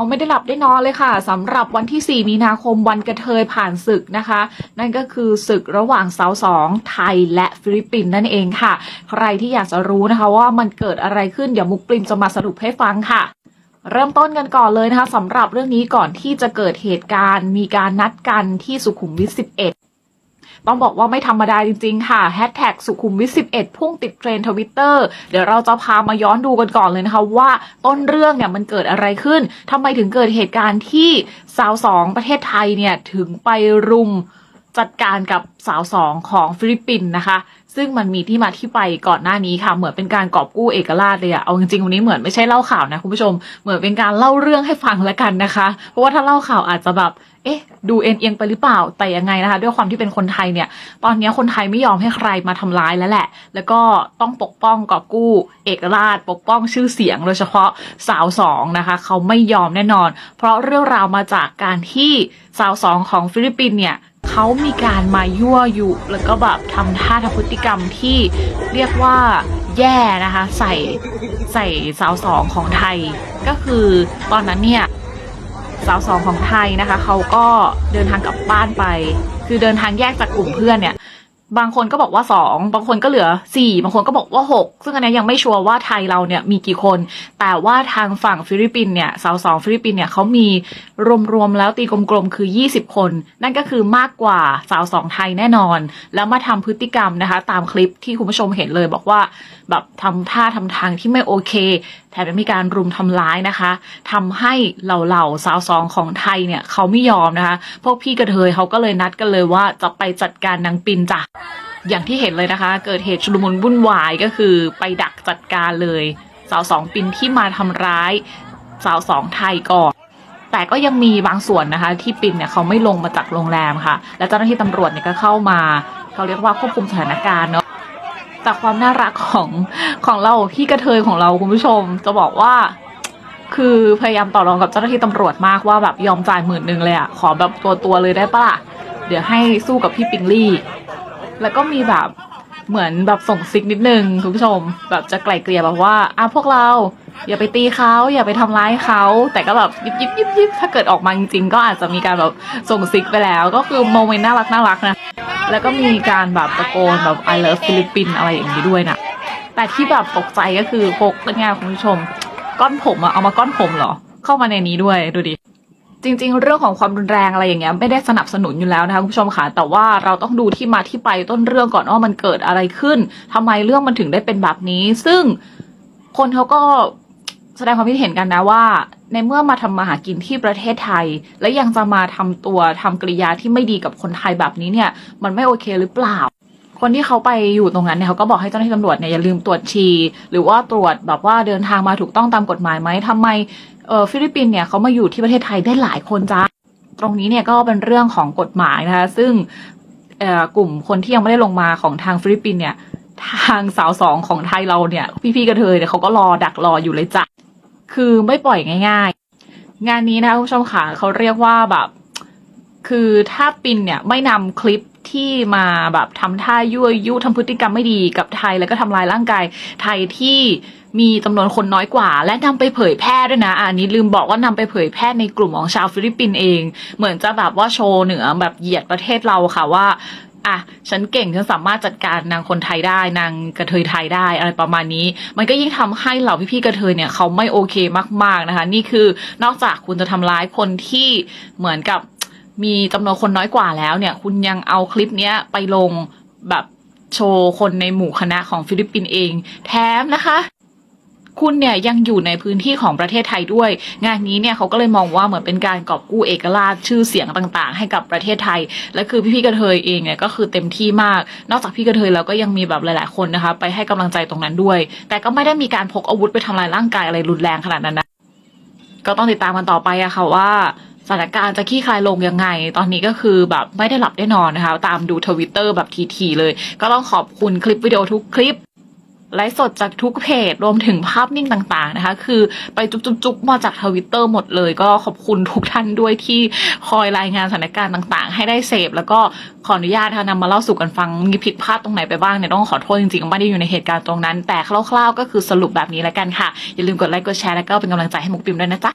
เอาไม่ได้หลับได้นอนเลยค่ะสำหรับวันที่ 4 มีนาคมวันกระเทยผ่านศึกนะคะ นั่นก็คือศึกระหว่างสาวสองไทยและฟิลิปปินส์นั่นเองค่ะ ใครที่อยากจะรู้นะคะว่ามันเกิดอะไรขึ้นเดี๋ยวมุกปริมจะมาสรุปให้ฟังค่ะเริ่มต้นกันก่อนเลยนะคะสำหรับเรื่องนี้ก่อนที่จะเกิดเหตุการณ์ มีการนัดกันที่สุขุมวิท 11 ต้องบอกว่าไม่ธรรมดาจริงๆ ค่ะแฮชแท็กสุขุมวิท11 พุ่งติดเทรนทวิตเตอร์เดี๋ยวเราจะพามาย้อนดูกันก่อนเลยนะคะว่าต้นเรื่องเนี่ยมันเกิดอะไรขึ้นทำไมถึงเกิดเหตุการณ์ที่สาวสองประเทศไทยเนี่ยถึงไปรุม จัดการกับสาวสองของฟิลิปปินส์นะคะ ซึ่งมันมีที่มาที่ไปก่อนหน้านี้ค่ะ เหมือนเป็นการกอบกู้เอกราชเลยอะเอาจริงๆวันนี้เหมือนไม่ใช่เล่าข่าวนะคุณผู้ชม เหมือนเป็นการเล่าเรื่องให้ฟังแล้วกันนะคะ เพราะว่าถ้าเล่าข่าวอาจจะแบบ เอ๊ะ ดูเอ็นเอียงไปหรือเปล่า แต่ยังไงนะคะ ด้วยความที่เป็นคนไทยเนี่ย ตอนนี้คนไทยไม่ยอมให้ใครมาทำร้ายแล้วแหละ แล้วก็ต้องปกป้องกอบกู้ เอกราช ปกป้องชื่อเสียง โดยเฉพาะสาวสองนะคะ เขาไม่ยอมแน่นอน เพราะเรื่องราวมาจากการที่สาวสองของฟิลิปปินส์เนี่ย เขามีการมายั่วยุ แล้วก็แบบทำท่าทำพฤติกรรมที่เรียกว่าแย่นะคะ ใส่ใส่สาวสองของไทย ก็คือตอนนั้นเนี่ยสาวสองของไทยนะคะเขาก็เดินทางกลับบ้านไป คือเดินทางแยกจากกลุ่มเพื่อนเนี่ย บางคนก็บอกว่าสองบางคนก็เหลือสี่บางคนก็บอกว่าหกซึ่งอันนี้ยังไม่ชัวร์ว่าไทยเราเนี่ยมีกี่คน แต่ว่าทางฝั่งฟิลิปปินเนี่ยสาวสองฟิลิปปินเนี่ยเขามีรวมๆแล้วตีกลมๆคือ 20 คน นั่นก็คือมากกว่าสาวสองไทยแน่นอน แล้วมาทำพฤติกรรมนะคะ ตามคลิปที่คุณผู้ชมเห็นเลยบอกว่าแบบทำท่าทำทางที่ไม่โอเค แถมยังมีการรุมทำร้ายนะคะทำให้เหล่าๆสาวสองของไทยเนี่ยเขาไม่ยอมนะคะ พวกพี่กระเทยเขาก็เลยนัดกันเลยว่าจะไปจัดการนางปินจ้ะ อย่างที่เห็นเลยนะคะ เกิดเหตุชุลมุนวุ่นวายก็คือไปดักจัดการเลย สาวสองปินที่มาทำร้ายสาวสองไทยก่อนแต่ก็ยังมีบางส่วนนะคะที่ปินเนี่ยเขาไม่ลงมาจากโรงแรมค่ะ และเจ้าหน้าที่ตำรวจเนี่ยก็เข้ามา เขาเรียกว่าควบคุมสถานการณ์เนาะจากความน่ารักของของเราพี่กระเทยของเราคุณผู้ชม จะบอกว่า คือพยายามต่อรองกับเจ้าหน้าที่ตำรวจมากว่าแบบยอมจ่ายหมื่นหนึ่งเลยอะขอแบบตัวตัวเลยได้ปะล่ะเดี๋ยวให้สู้กับพี่ปิงลี่ แล้วก็มีแบบเหมือนแบบส่งซิกนิดนึงคุณผู้ชม แบบจะไกล่เกลี่ยแบบว่าอะพวกเรา อย่าไปตีเขาอย่าไปทำร้ายเขา แต่ก็แบบยิบยิบยิบยิบถ้าเกิดออกมาจริงๆก็อาจจะมีการแบบส่งซิกไปแล้ว ก็คือโมเมนต์น่ารักน่ารักนะ แล้วก็มีการแบบตะโกนแบบ I love ฟิลิปปินส์อะไรอย่างนี้ด้วยนะแต่ที่แบบตกใจก็คือพกเป็นไงคุณผู้ชม ก้อนผมอะเอามาก้อนผมเหรอ เข้ามาในนี้ด้วยดูดิ จริง ๆ เรื่องของความรุนแรงอะไรอย่างเงี้ยไม่ได้สนับสนุนอยู่แล้วนะคะคุณผู้ชมค่ะแต่ว่าเราต้องดูที่มาที่ไปต้นเรื่องก่อนว่ามันเกิดอะไรขึ้นทำไมเรื่องมันถึงได้เป็นแบบนี้ ซึ่งคนเขาก็แสดงความคิดเห็นกันนะว่า ในเมื่อมาทำมาหากินที่ประเทศไทย และยังจะมาทำตัวทำกริยาที่ไม่ดีกับคนไทยแบบนี้เนี่ย มันไม่โอเคหรือเปล่า คนที่เขาไปอยู่ตรงนั้นเนี่ยเขาก็บอกให้เจ้าหน้าที่ตำรวจเนี่ยอย่าลืมตรวจชีหรือว่าตรวจแบบว่าเดินทางมาถูกต้องตามกฎหมายไหมทำไมเออฟิลิปปินส์เนี่ยเขามาอยู่ที่ประเทศไทยได้หลายคนจ้าตรงนี้เนี่ยก็เป็นเรื่องของกฎหมายนะคะซึ่งเอ่อกลุ่มคนที่ยังไม่ได้ลงมาของทางฟิลิปปินส์เนี่ยทางสาวสองของไทยเราเนี่ย พี่ๆกระเทยเนี่ยเขาก็รอดักรออยู่เลยจ้ะคือไม่ปล่อยง่าย ๆ งานนี้นะคะคุณผู้ชมค่ะเขาเรียกว่าแบบ คือถ้าปินเนี่ยไม่นำคลิป ที่มาแบบทำท่ายั่วยุทำพฤติกรรมไม่ดีกับไทยแล้วก็ทำลายร่างกายไทยที่มีจำนวนคนน้อยกว่า และนำไปเผยแพร่ด้วยนะอันนี้ลืมบอกว่านำไปเผยแพร่ในกลุ่มของชาวฟิลิปปินส์เอง เหมือนจะแบบว่าโชว์เหนือแบบเหยียดประเทศเราค่ะว่าอะฉันเก่งฉันสามารถจัดการนางคนไทยได้นางกระเทยไทยได้อะไรประมาณนี้ มันก็ยิ่งทำให้เหล่าพี่ๆกระเทยเนี่ยเขาไม่โอเคมากๆนะคะ นี่คือนอกจากคุณจะทำร้ายคนที่เหมือนกับ มีจำนวนคนน้อยกว่าแล้วเนี่ย คุณยังเอาคลิปเนี้ยไปลงแบบโชว์คนในหมู่คณะของฟิลิปปินส์เอง แถมนะคะคุณเนี่ยยังอยู่ในพื้นที่ของประเทศไทยด้วย งานนี้เนี่ยเขาก็เลยมองว่าเหมือนเป็นการกอบกู้เอกราชชื่อเสียงต่างๆ ให้กับประเทศไทย และคือพี่ๆกระเทยเองเนี่ยก็คือเต็มที่มาก นอกจากพี่กระเทยแล้วก็ยังมีแบบหลาย ๆคนนะคะ ไปให้กำลังใจตรงนั้นด้วย แต่ก็ไม่ได้มีการพกอาวุธไปทำลายร่างกายอะไรรุนแรงขนาดนั้นนะก็ต้องติดตามกันต่อไปอะค่ะว่า สถานการณ์จะขี้คลายลงยังไง ตอนนี้ก็คือแบบไม่ได้หลับได้นอนนะคะ ตามดูทวิตเตอร์แบบทีๆเลย ก็ต้องขอบคุณคลิปวิดีโอทุกคลิปไลฟ์สดจากทุกเพจรวมถึงภาพนิ่งต่าง ๆ นะคะ คือไปจุ๊บๆมาจากทวิตเตอร์หมดเลย ก็ขอบคุณทุกท่านด้วยที่คอยรายงานสถานการณ์ต่าง ๆ ให้ได้เสพแล้วก็ขออนุญาตค่ะนำมาเล่าสู่กันฟังมีผิดพลาดตรงไหนไปบ้างเนี่ยต้องขอโทษจริงๆไม่ได้อยู่ในเหตุการณ์ตรงนั้น แต่คร่าวๆ ก็คือสรุปแบบนี้แล้วกันค่ะ อย่าลืมกดไลค์กดแชร์แล้วก็เป็นกำลังใจให้มุกปิมด้วยนะจ๊ะ